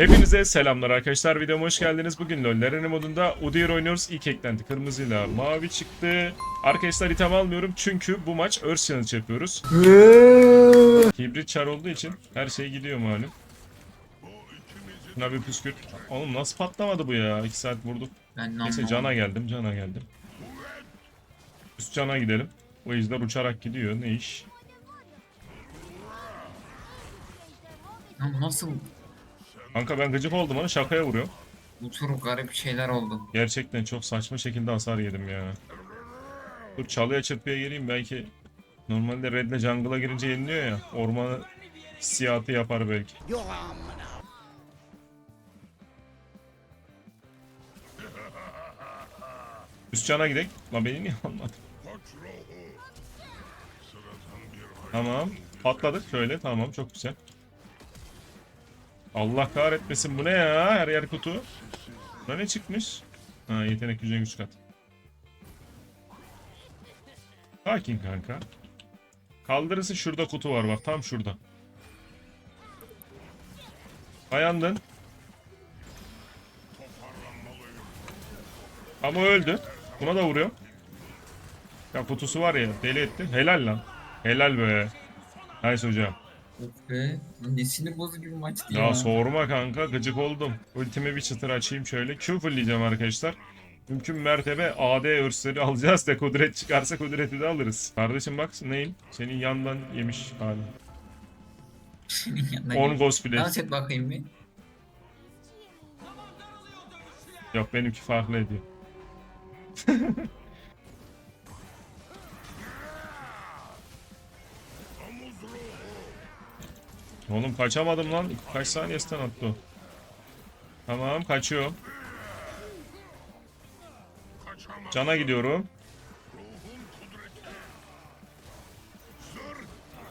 Hepinize selamlar arkadaşlar. Videoma hoş geldiniz. Bugün LoL Arena modunda Udyr oynuyoruz. İlk eklenti kırmızıyla mavi çıktı. Arkadaşlar item almıyorum çünkü bu maç Earth Challenge yapıyoruz. Hibrit çar olduğu için her şey gidiyor malum. Şuna bir püskürt. Oğlum nasıl patlamadı bu ya? 2 saat vurduk. Ben Neyse cana geldim, cana geldim. Üst cana gidelim. Bu ejder uçarak gidiyor. Ne iş? Ya nasıl Kanka ben gıcık oldum onu şakaya vuruyorum. bu tür garip şeyler oldu? Gerçekten çok saçma şekilde hasar yedim ya. Dur çalıya çırpıya gireyim belki normalde redle jungle'a girince yeniliyor ya. Ormanı hissiyatı yapar belki. Üst cana gidelim. Lan beni niye almadın? Tamam. Patladık şöyle. Tamam çok güzel. Allah kahretmesin bu ne ya? Her yer kutu. Burada ne çıkmış? Ha yetenek gücüne güç kat. Sakin kanka. Kaldırısı şurada kutu var bak tam şurada. Dayandın. Ama öldü. Buna da vuruyor. Ya kutusu var ya deli etti. Helal lan. Helal be. Nice hocam. Of be. Lan Ne sinir bozucu bir maçtı ya. Ya sorma kanka gıcık oldum. Ultimi bir çıtır açayım şöyle. Q fullleyeceğim arkadaşlar. Mümkün mertebe AD örsleri alacağız da kudret çıkarsa kudreti de alırız. Kardeşim bak neyin? Senin yandan yemiş hali. Senin yanına 10 gel. ghost bile. Dans et bakayım bir. Yok benimki farklı ediyor. Oğlum kaçamadım lan. Kaç saniyesinden attı o. Tamam kaçıyorum. Cana gidiyorum.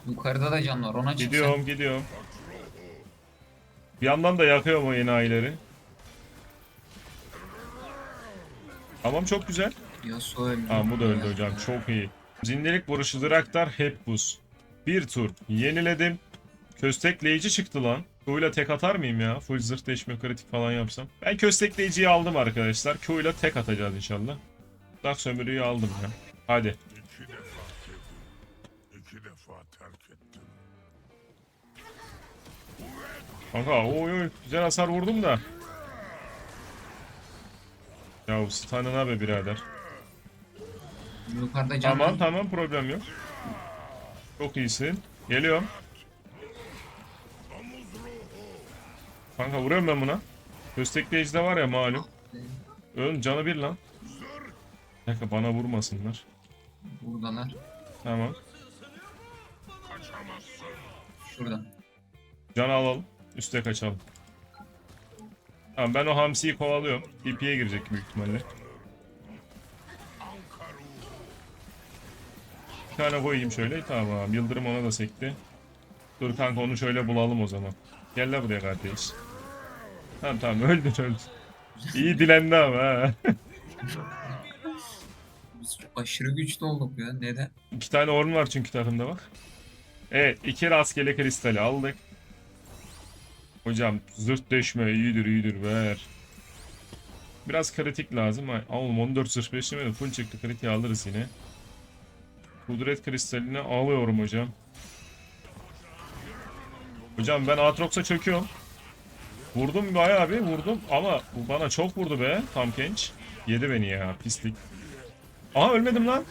Yukarıda da can var ona çıksan. Gidiyorum gidiyorum. Bir yandan da yakıyorum o yeni ayları. Tamam çok güzel. Yasuo öldü. Aa bu da öldü hocam çok iyi. Zindelik vuruşu Draktar hep buz. Bir tur yeniledim. Köstekleyici çıktı lan. Q'yla tek atar mıyım ya? Full zırh değişme kritik falan yapsam. Ben köstekleyiciyi aldım arkadaşlar. Q'yla tek atacağız inşallah. Dak sömürüyü aldım ya. Hadi. İki defa tebrik, iki defa terk ettim. Kanka oy oy güzel hasar vurdum da. Ya stun'ına be birader. Yukarıda can Tamam tamam problem yok. Çok iyisin. Geliyorum. Kanka vuruyorum ben buna. Köstekleyici de var ya malum. Ön canı bir lan. Dakika bana vurmasınlar. Buradalar. Tamam. Şurada. Canı alalım. Üste kaçalım. Tamam ben o hamsiyi kovalıyorum. TP'ye girecek büyük ihtimalle. Bir tane koyayım şöyle. Tamam. Yıldırım ona da sekti. Dur kanka onu şöyle bulalım o zaman. Gel la buraya kardeş. Tamam tamam öldün öldün. İyi dilendi ama ha. Biz çok aşırı güçlü olduk ya. Neden? İki tane orn var çünkü takımda bak. Evet iki rastgele kristali aldık. Hocam zırt deşme iyidir iyidir ver. Biraz kritik lazım. Ay, Oğlum 14 zırh beşleme de full çıktı kritiği alırız yine. Kudret kristalini alıyorum hocam. Hocam ben Aatrox'a çöküyorum. Vurdum bayağı bir vurdum ama bana çok vurdu be tam genç. Yedi beni ya pislik. Aha ölmedim lan.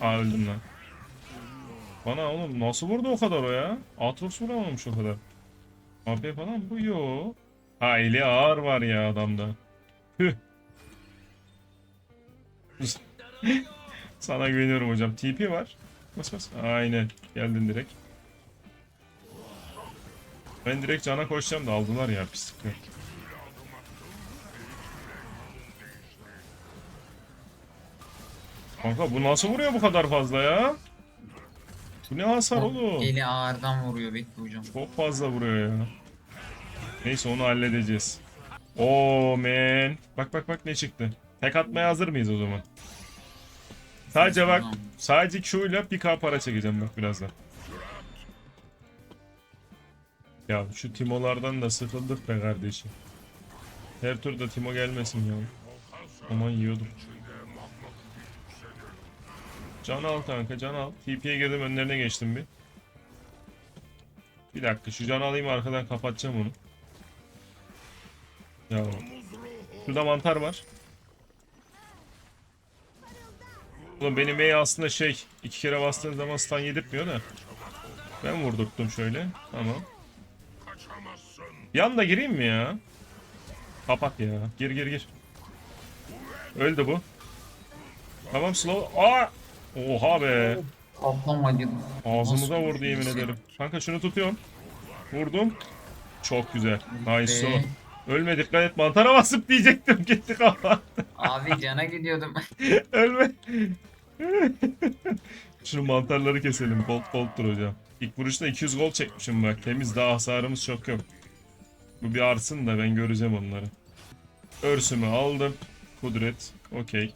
Aa öldüm lan. Bana oğlum nasıl vurdu o kadar o ya? Aatrox vuramamış o kadar. AP falan bu yo. Ha eli ağır var ya adamda. Sana güveniyorum hocam. TP var. Bas bas. Aynen. Geldin direkt. Ben direkt cana koşacağım da aldılar ya pislikler. Kanka bu nasıl vuruyor bu kadar fazla ya? Bu ne hasar oğlum? Eli ağırdan vuruyor bekle hocam. Çok fazla vuruyor ya. Neyse onu halledeceğiz. Oo man. Bak bak bak ne çıktı. Tek atmaya hazır mıyız o zaman? Sadece bak. Sadece Q ile bir K para çekeceğim bak birazdan. Ya şu Timo'lardan da sıkıldık be kardeşim. Her turda Timo gelmesin ya. Aman yiyordum. Can al kanka can al. TP'ye girdim önlerine geçtim bir. Bir dakika şu can alayım arkadan kapatacağım onu. Ya şurada mantar var. Oğlum benim E aslında şey iki kere bastığın zaman stun yedirtmiyor da. Ben vurdurttum şöyle. Tamam. Yan da gireyim mi ya? Kapat ya. Gir gir gir. Öldü bu. Tamam slow. Aa! Oha be. Kaplamacı. Ağzımıza vurdu yemin ederim. Kanka şunu tutuyorum. Vurdum. Çok güzel. Nice o. Ölme dikkat et mantara basıp diyecektim. Gitti kafa. Abi cana gidiyordum. Ölme. Şunu mantarları keselim. Gold gold'dur hocam. İlk vuruşta 200 gol çekmişim bak. Temiz daha hasarımız çok yok. Bu bir artsın da ben göreceğim onları. Örsümü aldım. Kudret. Okey.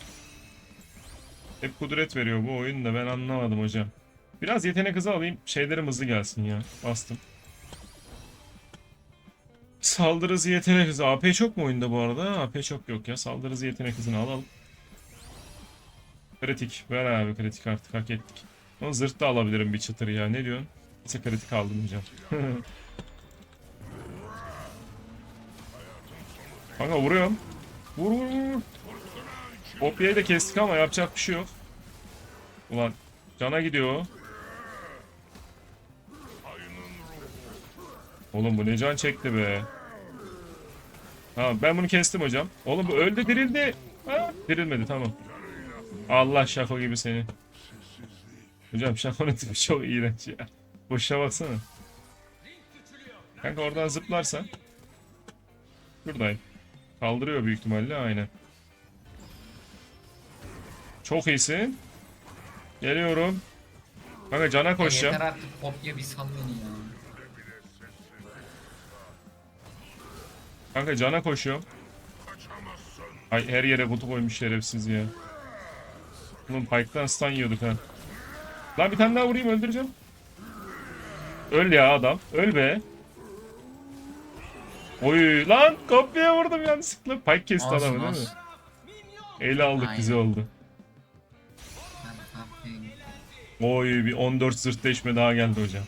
Hep kudret veriyor bu oyun da ben anlamadım hocam. Biraz yetenek hızı alayım. Şeylerim hızlı gelsin ya. Bastım. Saldırı hızı yetenek hızı. AP çok mu oyunda bu arada? AP çok yok ya. Saldırı hızı yetenek hızını alalım. Kritik. Ver abi kritik artık hak ettik. Ama zırt da alabilirim bir çıtır ya. Ne diyorsun? Neyse kritik aldım hocam. Kanka vuruyorum. Vur vur vur. Kopyayı da kestik ama yapacak bir şey yok. Ulan cana gidiyor. Oğlum bu ne can çekti be. Tamam ben bunu kestim hocam. Oğlum bu öldü dirildi. Ha, dirilmedi tamam. Allah şako gibi seni. Hocam şakonun tipi çok iğrenç ya. Boşuna baksana. Kanka oradan zıplarsan. Buradayım. Kaldırıyor büyük ihtimalle aynen. Çok iyisin. Geliyorum. Kanka cana koşacağım. Yeter artık kopya bir sal beni ya. Kanka cana koşuyorum. Ay her yere kutu koymuş şerefsiz ya. Oğlum Pike'dan stun yiyorduk ha. Lan bir tane daha vurayım öldüreceğim. Öl ya adam. Öl be. Oy lan kopya vurdum yanlışlıkla. Pike kesti Olsun, adamı değil mi? olsun. Aldık Aynen. güzel oldu. Oy bir 14 zırt değişme daha geldi hocam.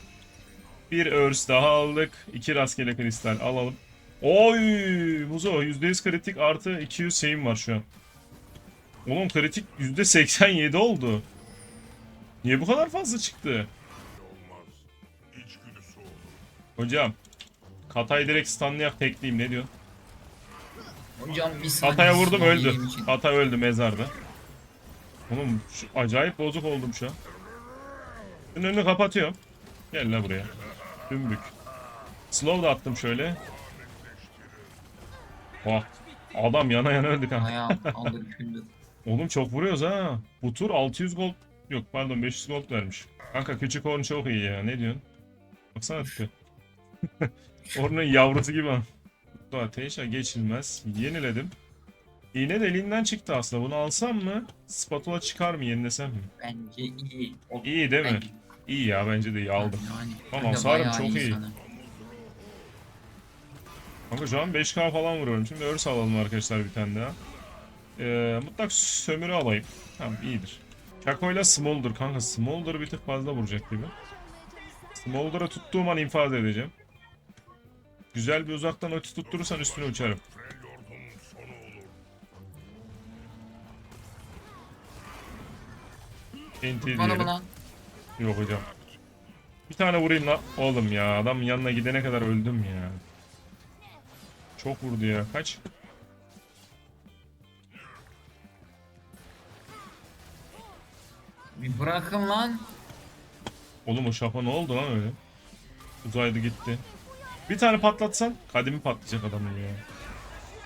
Bir örs daha aldık. İki rastgele kristal alalım. Oy Muzo %100 kritik artı 200 şeyim var şu an. Oğlum kritik %87 oldu. Niye bu kadar fazla çıktı? Hocam. Katay direkt stunlayak tekleyeyim ne diyorsun? Hocam bir saniye. Katay'a vurdum öldü. Katay öldü mezarda. Oğlum şu acayip bozuk oldum şu an. Şunun önünü kapatıyorum. Gel la buraya. Dümbük. Slow da attım şöyle. Oh. Adam yana yana öldü kanka. Oğlum çok vuruyoruz ha. Bu tur 600 gold. Yok pardon 500 gold vermiş. Kanka küçük horn çok iyi ya. Ne diyorsun? Baksana tipi. Horn'un yavrusu gibi. Bu ateşe geçilmez. Yeniledim. İğne de elinden çıktı aslında. Bunu alsam mı? Spatula çıkar mı? Yenilesem mi? Bence iyi. O, İyi değil mi? İyi ya bence de iyi aldım. Yani, Tamam, hasarım çok iyi. sana. Kanka şu an 5k falan vuruyorum. Şimdi örs alalım arkadaşlar bir tane daha. Ee, mutlak sömürü alayım. Tamam iyidir. Chaco'yla Smolder. Kanka Smolder bir tık fazla vuracak gibi. Smolder'ı tuttuğum an infaz edeceğim. Güzel bir uzaktan ulti tutturursan üstüne uçarım. Freljord'un sonu olur. NT Bana diyelim. Yok hocam. Bir tane vurayım la. Oğlum ya adamın yanına gidene kadar öldüm ya. Çok vurdu ya. Kaç? Bir bırakın lan. Oğlum o şafa ne oldu lan öyle? Uzaydı gitti. Bir tane patlatsan kadimi patlayacak adamın ya.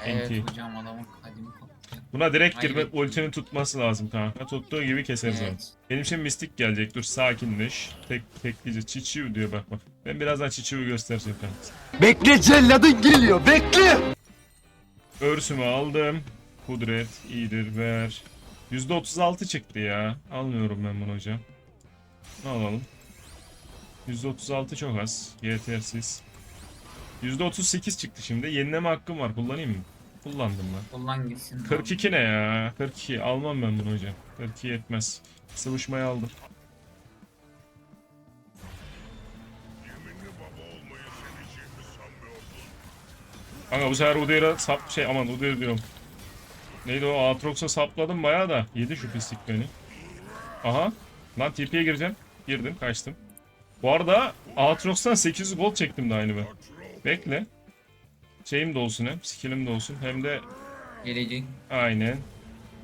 Evet NT. hocam adamın kadimi kapatacak. Buna direkt girip ultinin tutması lazım kanka. Tuttuğu gibi keseriz onu. Evet. Benim için mistik gelecek. Dur sakinleş. Tek tekleyeceğiz. Çiçiu diyor bak bak. Ben birazdan Çiçiu'yu göstereceğim kanka. Bekle celladın geliyor bekle. Örsümü aldım. Kudret iyidir ver. %36 çıktı ya. Almıyorum ben bunu hocam. Ne alalım? %36 çok az. Yetersiz. %38 çıktı şimdi. Yenileme hakkım var. Kullanayım mı? Kullandım lan. Kullan gitsin. 42 ne ya? 42. Almam ben bunu hocam. 42 yetmez. Sıvışmayı aldım. Kanka bu sefer Udyr'a sap şey aman Udyr diyorum. Neydi o Aatrox'a sapladım bayağı da yedi şu pislik beni. Aha. Lan TP'ye gireceğim. Girdim kaçtım. Bu arada Aatrox'tan 800 gold çektim de aynı ben. Bekle. Şeyim de olsun hem. Skill'im de olsun. Hem de Gelecek. aynen.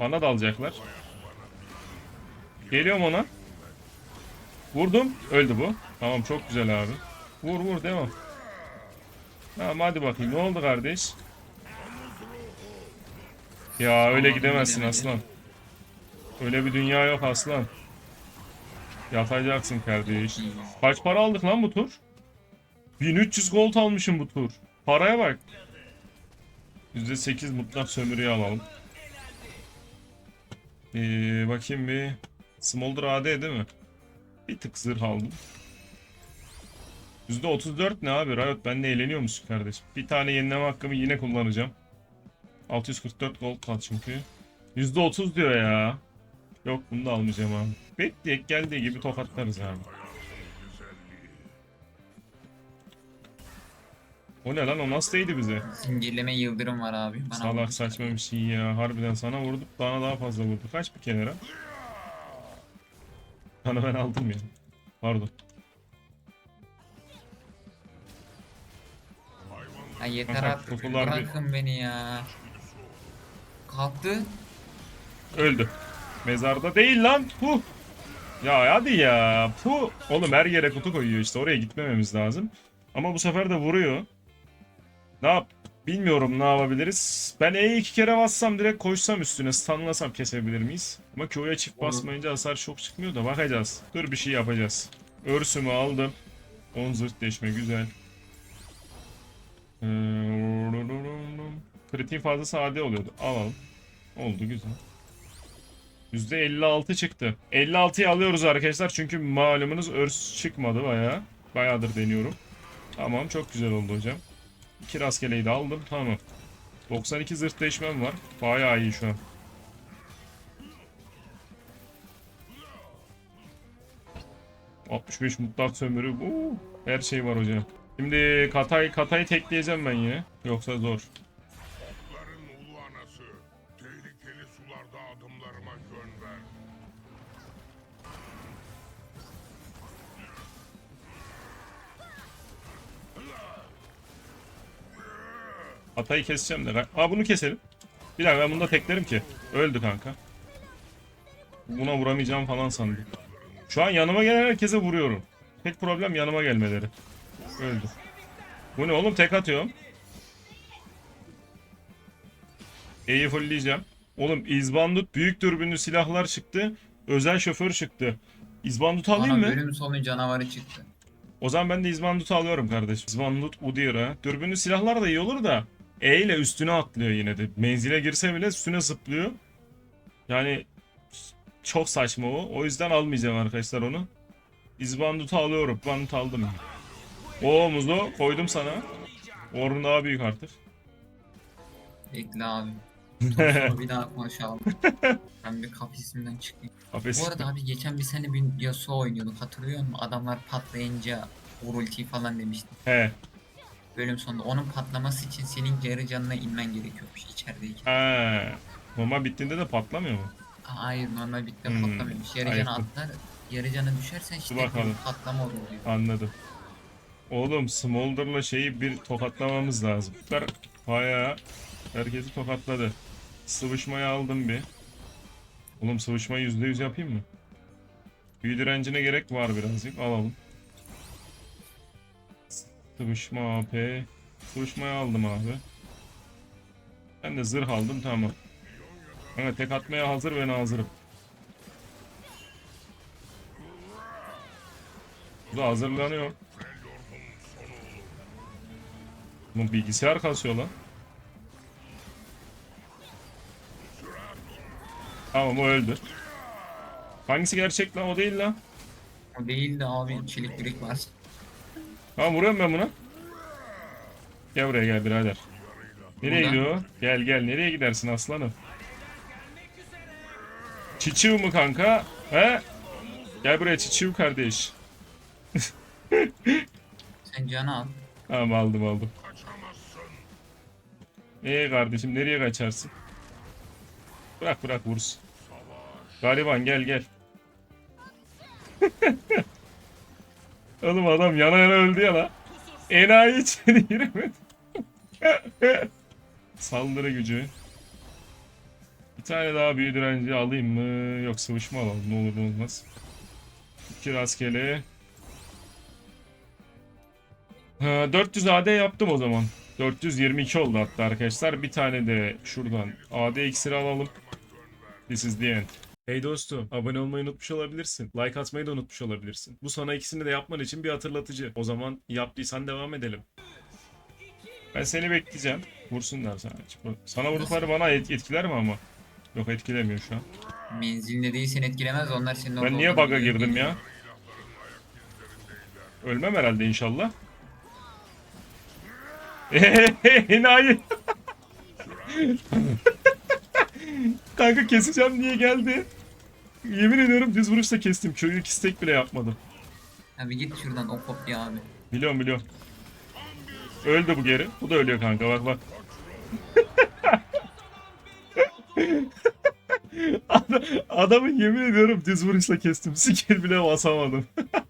Bana da alacaklar. Geliyorum ona. Vurdum. Öldü bu. Tamam çok güzel abi. Vur vur devam. Tamam hadi bakayım. Ne oldu kardeş? Ya öyle Tamam, gidemezsin gidemedi. aslan. Öyle bir dünya yok aslan. Yatacaksın kardeş. Kaç para aldık lan bu tur? 1300 gold almışım bu tur. Paraya bak. %8 mutlak sömürüyü alalım. Ee, bakayım bir. Smolder AD değil mi? Bir tık zırh aldım. %34 ne abi? Riot benimle eğleniyor musun kardeşim? Bir tane yenileme hakkımı yine kullanacağım. 644 gold kal çünkü. %30 diyor ya. Yok bunu da almayacağım abi. Bekleyek geldiği gibi tokatlarız abi. O ne lan o nasıl değdi bize? Zincirleme yıldırım var abi. Bana Salak saçma bir şey ya. Harbiden sana vurduk bana daha fazla vurdu. Kaç bir kenara? Sana ben aldım ya. Pardon. Ya yeter Aha, artık. kutular bir- Bırakın beni ya. Kalktı. Öldü. Mezarda değil lan. Puh. Ya hadi ya. Puh. Oğlum her yere kutu koyuyor işte. Oraya gitmememiz lazım. Ama bu sefer de vuruyor. Ne yap? Bilmiyorum ne yapabiliriz. Ben E'yi iki kere bassam direkt koşsam üstüne stunlasam kesebilir miyiz? Ama Q'ya çift basmayınca hasar çok çıkmıyor da bakacağız. Dur bir şey yapacağız. Örsümü aldım. 10 zırt deşme güzel. Ee, Kritiğin fazlası AD oluyordu. Alalım. Oldu güzel. %56 çıktı. 56'yı alıyoruz arkadaşlar çünkü malumunuz örs çıkmadı bayağı. Bayağıdır deniyorum. Tamam çok güzel oldu hocam. İki rastgeleyi de aldım tamam. 92 zırh değişmem var. Bayağı iyi şu an. ...65 mutlak sömürü. Uuu, her şey var hocam. Şimdi Katay Katay'ı tekleyeceğim ben yine. Yoksa zor. Ulu anası. Tehlikeli sularda adımlarıma yön. Katay'ı keseceğim de. Ha bunu keselim. Bir dakika ben bunu da teklerim ki. Öldü kanka. Buna vuramayacağım falan sandım. Şu an yanıma gelen herkese vuruyorum. Tek problem yanıma gelmeleri. Öldü. Bu ne oğlum tek atıyorum. E'yi fullleyeceğim. Oğlum İzbandut büyük dürbünlü silahlar çıktı. Özel şoför çıktı. İzbandut alayım Bana mı? bölüm sonu canavarı çıktı. O zaman ben de İzbandut'u alıyorum kardeşim. İzbandut Udyr'a. Dürbünlü silahlar da iyi olur da E ile üstüne atlıyor yine de. Menzile girse bile üstüne zıplıyor. Yani çok saçma o. O yüzden almayacağım arkadaşlar onu. İzbandut'u alıyorum. İzbandut aldım. O muzu koydum sana. Orun daha büyük artık. Bekle abi. Sonra bir daha konuşalım. ben bir kafisimden çıkayım. Kafes. Bu arada abi geçen bir sene bir Yasuo oynuyorduk hatırlıyor musun? Adamlar patlayınca vur ultiyi falan demiştim. He. Bölüm sonunda onun patlaması için senin yarı canına inmen gerekiyormuş içerideyken. Ha. Normal bittiğinde de patlamıyor mu? Hayır normal bitti Hmm, patlamıyormuş. Yarı ayıptı. atlar. Yarı canı düşersen işte bakalım. patlama olur diyor. Anladım. Oğlum Smolder'la şeyi bir tokatlamamız lazım. Bayağı herkesi tokatladı. Sıvışmayı aldım bir. Oğlum sıvışmayı %100 yapayım mı? Büyü direncine gerek var birazcık. Alalım. Sıvışma AP. Sıvışmayı aldım abi. Ben de zırh aldım tamam. Kanka tek atmaya hazır ben hazırım. Bu da hazırlanıyor. Bu bilgisayar kasıyor lan. Tamam o öldü. Hangisi gerçek lan o değil lan. O değil de abi çelik yürek var. Tamam vuruyorum ben buna. Gel buraya gel birader. Nereye Buradan. gidiyor? Gel gel nereye gidersin aslanım? Çiçiu mu kanka? He? Gel buraya Çiçiu kardeş. Sen canı al. Tamam aldım aldım. Ee kardeşim nereye kaçarsın? Bırak bırak vursun. Gariban gel gel. Oğlum adam yana yana öldü ya la. Enayi içeri giremedi. Saldırı gücü. Bir tane daha büyü direnci alayım mı? Yok sıvışma alalım ne olur ne olmaz. İki rastgele. Ha, 400 AD yaptım o zaman. 422 oldu hatta arkadaşlar. Bir tane de şuradan AD iksiri alalım. This is the end. Hey dostum, abone olmayı unutmuş olabilirsin. Like atmayı da unutmuş olabilirsin. Bu sana ikisini de yapman için bir hatırlatıcı. O zaman yaptıysan devam edelim. Ben seni bekleyeceğim. Vursunlar sana. Sana vurdukları bana et- etkiler mi ama? Yok etkilemiyor şu an. Menzilinde değilsen etkilemez onlar senin orada Ben niye bug'a girdim değil. ya? Ölmem herhalde inşallah. Enayi. Kanka keseceğim diye geldi. Yemin ediyorum düz vuruşla kestim. Köyü iki stack bile yapmadım. Abi git şuradan o kopya abi. Biliyorum biliyorum. Öldü bu geri. Bu da ölüyor kanka bak bak. Adam- Adamı yemin ediyorum düz vuruşla kestim. Skill bile basamadım.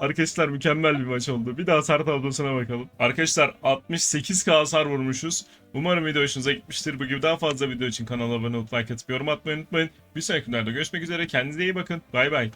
Arkadaşlar mükemmel bir maç oldu. Bir daha hasar tablosuna bakalım. Arkadaşlar 68k hasar vurmuşuz. Umarım video hoşunuza gitmiştir. Bu gibi daha fazla video için kanala abone olup like atıp yorum atmayı unutmayın. Bir sonraki videoda görüşmek üzere. Kendinize iyi bakın. Bay bay.